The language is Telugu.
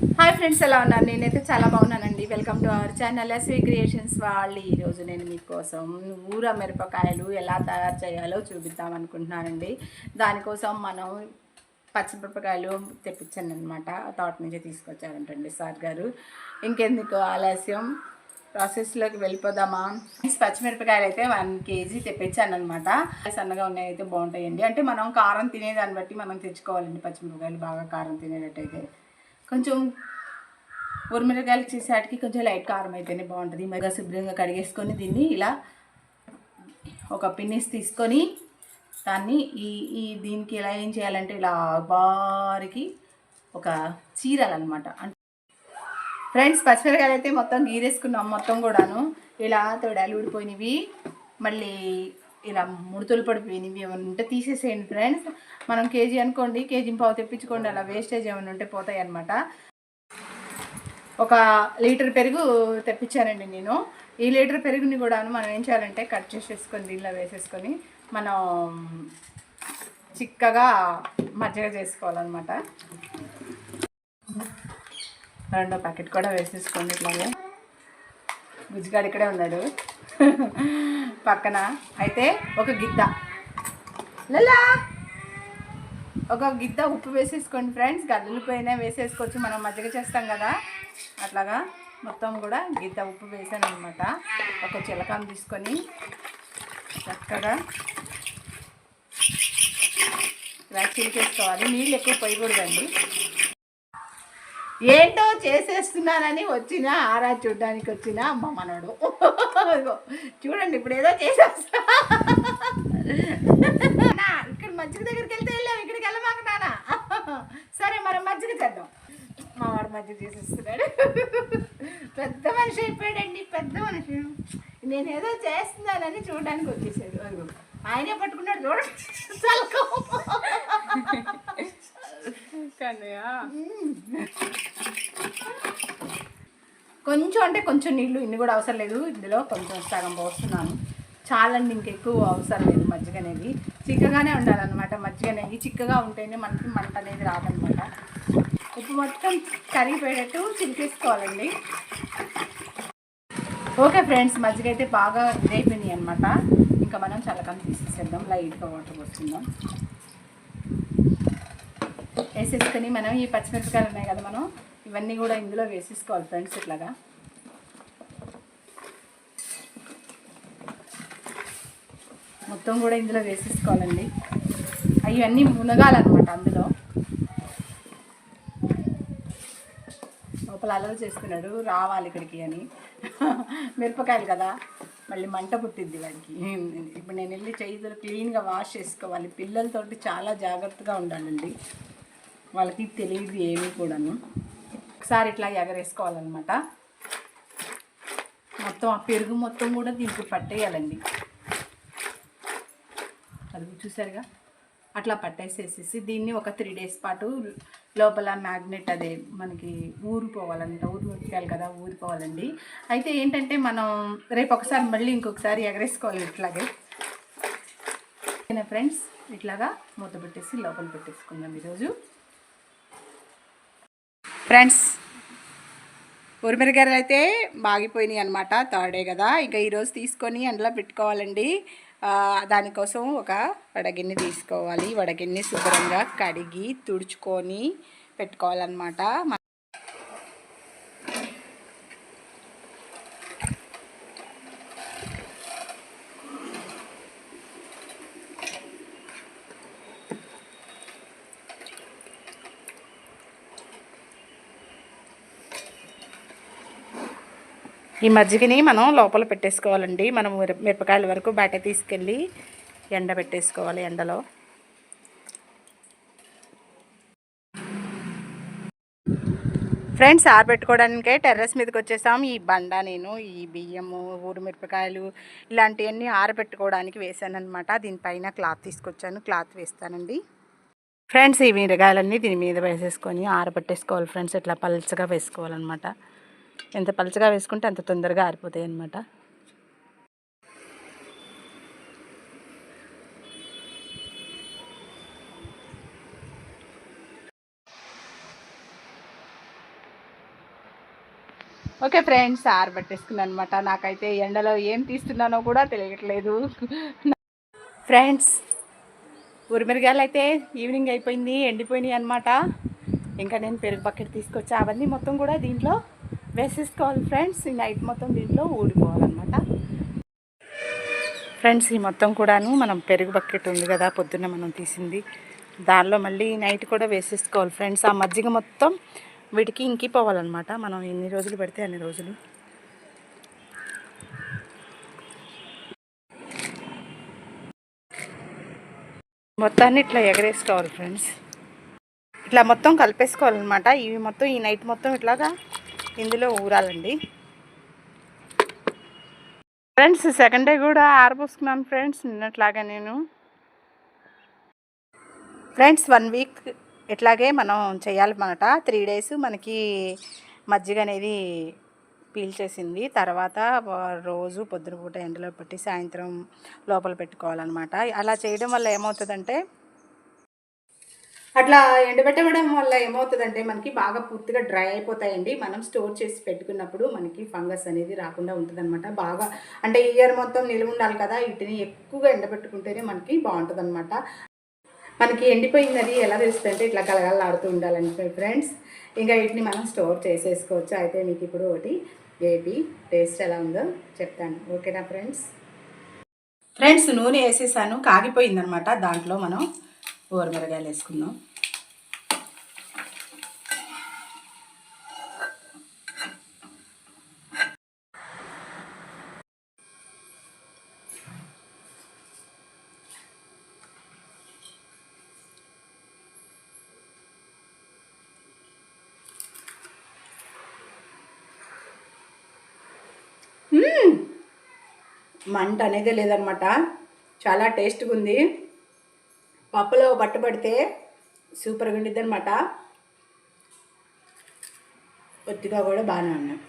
హాయ్ ఫ్రెండ్స్ ఎలా ఉన్నారు? నేనైతే చాలా బాగున్నానండి. Welcome to our channel S V creations వాళ్ళు. ఈరోజు నేను మీకోసం ఊర మిరపకాయలు ఎలా తయారు చేయాలో చూపిద్దాం అనుకుంటున్నానండి. దానికోసం మనం పచ్చిమిరపకాయలు తెప్పించాను అనమాట తోట నుంచి తీసుకొచ్చారంటండి సార్ గారు. ఇంకెందుకు ఆలస్యం? ప్రాసెస్లోకి వెళ్ళిపోదామా? పచ్చిమిరపకాయలు అయితే వన్ కేజీ తెప్పించాను అనమాట సన్నగా ఉన్నాయి అయితే బాగుంటాయండి. అంటే మనం కారం తినేదాన్ని బట్టి మనం తెచ్చుకోవాలండి పచ్చిమిరపకాయలు బాగా కారం తినేటట్టయితే. కొంచెం ఉరిమిరకాయలు చేసేటికి కొంచెం లైట్ కారం అయితేనే బాగుంటుంది. మెగా శుభ్రంగా కడిగేసుకొని దీన్ని ఇలా ఒక పిన్నిస్ తీసుకొని దాన్ని ఈ ఈ దీనికి ఎలా ఏం చేయాలంటే ఇలా బారికి ఒక చీరాలన్నమాట. అంటే ఫ్రెండ్స్ పచ్చిమిరకాయలు అయితే మొత్తం గీరేసుకున్నాం మొత్తం కూడాను. ఇలా తొడాలు ఊడిపోయినవి మళ్ళీ ఇలా ముడతలు పడిపోయినవి ఏమైనా ఉంటే తీసేసేయండి ఫ్రెండ్స్. మనం కేజీ అనుకోండి కేజీ పావు తెప్పించుకోండి అలా వేస్టేజ్ ఏమైనా ఉంటే పోతాయి అనమాట ఒక లీటర్ పెరుగు తెప్పించానండి నేను. ఈ లీటర్ పెరుగుని కూడాను మనం ఏం చేయాలంటే కట్ చేసేసుకొని దీనిలో వేసేసుకొని మనం చిక్కగా మజ్జిగ చేసుకోవాలన్నమాట. రెండో ప్యాకెట్ కూడా వేసేసుకోండి ఇట్లాగే. గుజ్జిగాడు ఇక్కడే ఉన్నాడు. పక్కన. అయితే ఒక గిద్ద. లలా ఒక గిద్ద ఉప్పు వేసేసుకోండి ఫ్రెండ్స్. గడ్డలు పోయినా వేసేసుకోవచ్చు. మనం మజ్జిగ చేస్తాం కదా. అట్లాగా మొత్తం కూడా గిద్ద ఉప్పు వేసాను అనమాట ఒక చిలకం తీసుకొని చక్కగా ఇలా చిలికేసుకోవాలి నీళ్ళు ఎక్కువ పోయకూడదండి. ఏంటో చేసేస్తున్నానని వచ్చిన ఆరా చూడడానికి వచ్చిన అమ్మ మనోడు చూడండి ఇప్పుడు ఏదో చేసేస్తా. నా, ఇక్కడ మంచి దగ్గరికి వెళ్తే వెళ్ళాం. ఇక్కడ సరే మనం మజ్జిగ చేద్దాం మా వాడు మజ్జిగ చేసేస్తున్నాడు. పెద్ద మనిషి అయిపోయాడండి పెద్ద మనిషి. నేను ఏదో చేస్తున్నానని చూడడానికి వచ్చేసాడు. అదిగో ఆయనే పట్టుకున్నాడు చూడండి చల్కం. కొంచెం అంటే కొంచెం నీళ్ళు ఇన్ని కూడా అవసరం లేదు. ఇందులో కొంచెం సగం పోస్తున్నాను. చాలండి ఇంకెక్కువ అవసరం లేదు మజ్జిగ అనేది చిక్కగానే ఉండాలన్నమాట మజ్జిగ అనేది చిక్కగా ఉంటేనే మనకి మంట అనేది రాదనమాట ఉప్పు మొత్తం కరిగిపోయేటట్టు చిలికేసుకోవాలండి ఓకే ఫ్రెండ్స్ మజ్జిగ అయితే బాగా రేపినాయి అనమాట ఇంకా మనం చల్లకం తీసేసేద్దాం. లైట్గా వాటర్ పోసుకుందాం. వేసేసుకొని మనం ఈ పచ్చిమిరపకాయలు ఉన్నాయి కదా మనం ఇవన్నీ కూడా ఇందులో వేసేసుకోవాలి ఫ్రెండ్స్ ఇట్లాగా. మొత్తం కూడా ఇందులో వేసేసుకోవాలండి. అవన్నీ మునగాలన్నమాట అందులో. లోపల అలవ చేస్తున్నాడు రావాలి ఇక్కడికి అని. మిరపకాయలు కదా మళ్ళీ మంట పుట్టింది వాడికి. ఇప్పుడు నేను వెళ్ళి చేతులు క్లీన్గా వాష్ చేసుకోవాలి. పిల్లలతోటి చాలా జాగ్రత్తగా ఉండాలండి. వాళ్ళకి తెలియదు ఏమీ కూడాను. ఒకసారి ఇట్లా ఎగరేసుకోవాలన్నమాట. మొత్తం ఆ పెరుగు మొత్తం కూడా దీనికి పట్టేయాలండి. చూసారుగా? అట్లా పట్టేసేసేసి దీన్ని ఒక త్రీ డేస్ పాటు లోపల మ్యాగ్నెట్ అదే మనకి ఊరిపోవాలంట ఊరిపోయాలి కదా ఊరిపోవాలండి. అయితే ఏంటంటే మనం రేపు ఒకసారి మళ్ళీ ఇంకొకసారి ఎగరేసుకోవాలి ఇట్లాగే. ఫ్రెండ్స్ ఇట్లాగా మూత పెట్టేసి లోపల పెట్టేసుకుందాం ఈరోజు. ఫ్రెండ్స్ ఉరిమిరగాయలు అయితే బాగిపోయినాయి అనమాట థర్డే కదా. ఇంకా ఈరోజు తీసుకొని అందులో పెట్టుకోవాలండి. దానికోసం ఒక వడగిన్నె తీసుకోవాలి. వడగిన్నె శుభ్రంగా కడిగి తుడుచుకొని పెట్టుకోవాలన్నమాట. ఈ మజ్జిగని మనం లోపల పెట్టేసుకోవాలండి. మనం మిరపకాయల వరకు బయట తీసుకెళ్ళి ఎండ పెట్టేసుకోవాలి ఎండలో. ఫ్రెండ్స్ ఆరబెట్టుకోవడానికే టెర్రస్ మీదకి వచ్చేసాం. ఈ బండ నేను ఈ బియ్యము ఊరు మిరపకాయలు ఇలాంటివన్నీ ఆరబెట్టుకోవడానికి వేసాను అనమాట దీనిపైన క్లాత్ తీసుకొచ్చాను. క్లాత్ వేస్తానండి. ఫ్రెండ్స్ ఈ మిరగాయలన్నీ దీని మీద వేసేసుకొని ఆరబెట్టేసుకోవాలి ఫ్రెండ్స్ ఇట్లా పల్చగా వేసుకోవాలన్నమాట. ఎంత పలచగా వేసుకుంటే అంత తొందరగా ఆరిపోతాయి అన్నమాట. ఓకే ఫ్రెండ్స్ ఆరబెట్టేసుకున్నాను అనమాట నాకైతే ఎండలో ఏం తీస్తున్నానో కూడా తెలియట్లేదు. ఫ్రెండ్స్ ఉరిమిరగాయలు అయితే ఈవినింగ్ అయిపోయింది ఎండిపోయినాయి అనమాట ఇంకా నేను పెరుగు బకెట్ తీసుకొచ్చా అవన్నీ మొత్తం కూడా దీంట్లో వేసేసుకోవాలి ఫ్రెండ్స్ ఈ నైట్ మొత్తం దీంట్లో ఊడిపోవాలన్నమాట. ఫ్రెండ్స్ ఈ మొత్తం కూడాను మనం పెరుగు బకెట్ ఉంది కదా పొద్దున్న మనం తీసింది. దానిలో మళ్ళీ నైట్ కూడా వేసేసుకోవాలి ఫ్రెండ్స్ ఆ మజ్జిగ మొత్తం వీటికి ఇంకిపోవాలన్నమాట. మనం ఎన్ని రోజులు పెడితే అన్ని రోజులు. మొత్తాన్ని ఇట్లా ఎగరేసుకోవాలి ఫ్రెండ్స్ ఇట్లా మొత్తం కలిపేసుకోవాలన్నమాట. ఇవి మొత్తం ఈ నైట్ మొత్తం ఇట్లాగా ఇందులో ఊరాలండి. ఫ్రెండ్స్ సెకండ్ డే కూడా ఆరబోసుకున్నాను ఫ్రెండ్స్ నిన్నట్లాగా నేను. ఫ్రెండ్స్ వన్ వీక్ ఇట్లాగే మనం చేయాలన్నమాట. త్రీ డేస్ మనకి మజ్జిగ అనేది పీల్చేసింది. తర్వాత రోజు పొద్దున పూట ఎండలో పెట్టి సాయంత్రం లోపల పెట్టుకోవాలన్నమాట. అలా చేయడం వల్ల ఏమవుతుందంటే అట్లా ఎండబెట్టడం వల్ల ఏమవుతుందంటే మనకి బాగా పూర్తిగా డ్రై అయిపోతాయండి. మనం స్టోర్ చేసి పెట్టుకున్నప్పుడు మనకి ఫంగస్ అనేది రాకుండా ఉంటుందన్నమాట. బాగా అంటే ఇయర్ మొత్తం నిలువ ఉండాలి కదా వీటిని ఎక్కువగా ఎండబెట్టుకుంటేనే మనకి బాగుంటుంది అనమాట మనకి ఎండిపోయిందని ఎలా తెలుస్తుంది అంటే ఇట్లా కలగలాడుతూ ఉండాలంటే ఫ్రెండ్స్. ఇంకా వీటిని మనం స్టోర్ చేసేసుకోవచ్చు. అయితే మీకు ఇప్పుడు ఒకటి ఏపీ టేస్ట్ ఎలా ఉందో చెప్తాను. ఓకేనా ఫ్రెండ్స్? ఫ్రెండ్స్ నూనె వేసేసాను. కాగిపోయిందనమాట దాంట్లో మనం. ఊరమిరగాయలు వేసుకుందాం. మంట అనేది లేదనమాట. చాలా టేస్ట్గా ఉంది. పప్పులో పట్టుబడితే సూపర్గా ఉండిద్ది అనమాట కొద్దిగా కూడా బాగానే ఉన్నాయి.